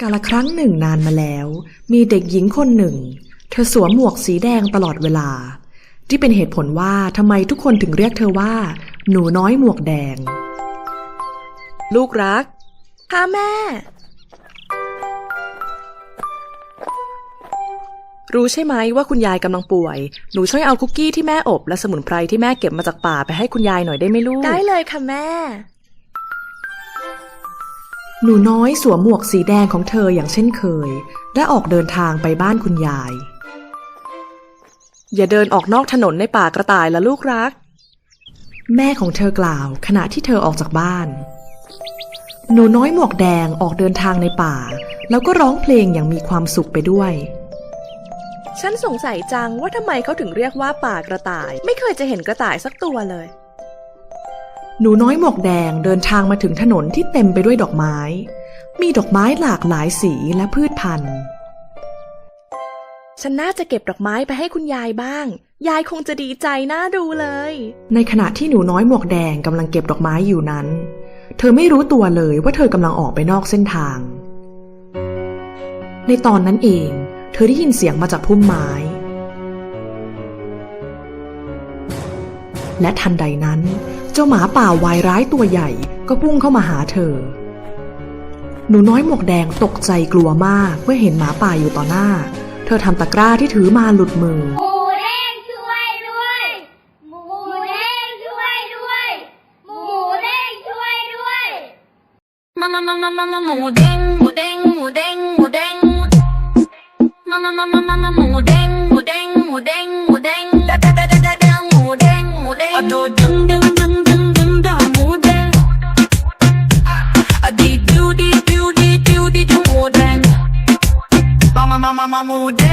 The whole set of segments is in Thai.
กาละครั้งหนึ่งนานมาแล้ว มีเด็กหญิงคนหนึ่ง เธอสวมหมวกสีแดงตลอดเวลา ที่เป็นเหตุผลว่าทำไมทุกคนถึงเรียกเธอว่า หนูน้อยหมวกแดง ลูกรักค่ะแม่ รู้ใช่ไหมว่าคุณยายกำลังป่วย หนูช่วยเอาคุกกี้ที่แม่อบและสมุนไพรที่แม่เก็บมาจากป่าไปให้คุณยายหน่อยได้ไหมลูก ได้เลยค่ะแม่ หนูน้อยสวมหมวกสีแดงของเธออย่างเช่นเคย และออกเดินทางไปบ้านคุณยาย อย่าเดินออกนอกถนนในป่ากระต่ายละลูกรัก แม่ของเธอกล่าวขณะที่เธอออกจากบ้าน หนูน้อยหมวกแดงออกเดินทางในป่า แล้วก็ร้องเพลงอย่างมีความสุขไปด้วย ฉันสงสัยจังว่าทำไมเขาถึงเรียกว่าป่ากระต่าย ไม่เคยจะเห็นกระต่ายสักตัวเลย หนูน้อยหมวกแดงเดินทางมาถึงถนนที่เต็มไปด้วยดอกไม้ มีดอกไม้หลากหลายสีและพืชพันธุ์ ฉันน่าจะเก็บดอกไม้ไปให้คุณยายบ้าง ยายคงจะดีใจน่าดูเลย ในขณะที่หนูน้อยหมวกแดงกำลังเก็บดอกไม้อยู่นั้น เธอไม่รู้ตัวเลยว่าเธอกำลังออกไปนอกเส้นทาง ในตอนนั้นเอง เธอได้ยินเสียงมาจากพุ่มไม้ และทันใดนั้น เจ้าหมาป่าวายร้ายตัวใหญ่ก็พุ่งเข้ามาหาเธอ หนูน้อยหมวกแดงตกใจกลัวมากเมื่อเห็นหมาป่าอยู่ต่อหน้า เธอทำตะกร้าที่ถือมาหลุดมือ หมูเด้งช่วยด้วย หมูเด้งช่วยด้วย หมูเด้งช่วยด้วย Mama mama mama mudeng mudeng mudeng mudeng Mama mama mama mudeng mudeng mudeng mudeng da my mood.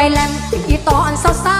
ยายแหลมที่ตอนสาว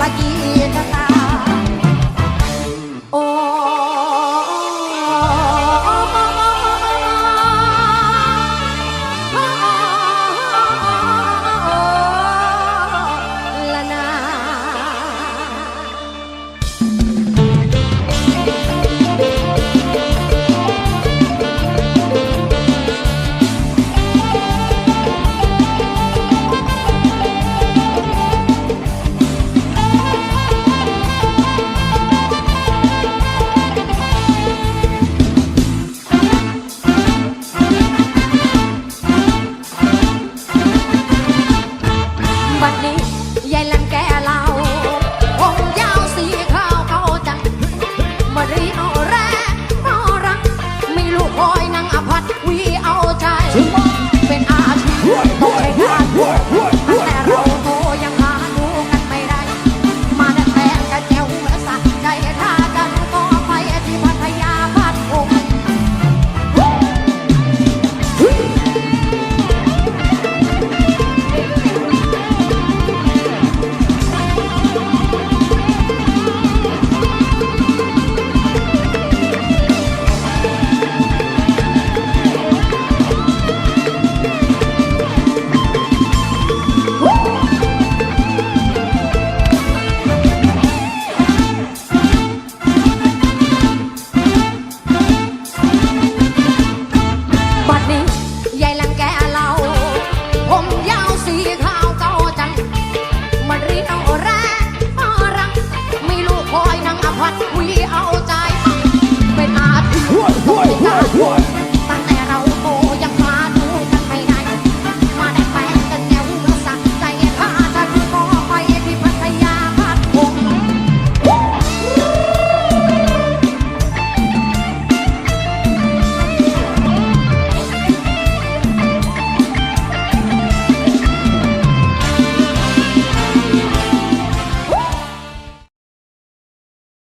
ละกี่นาตา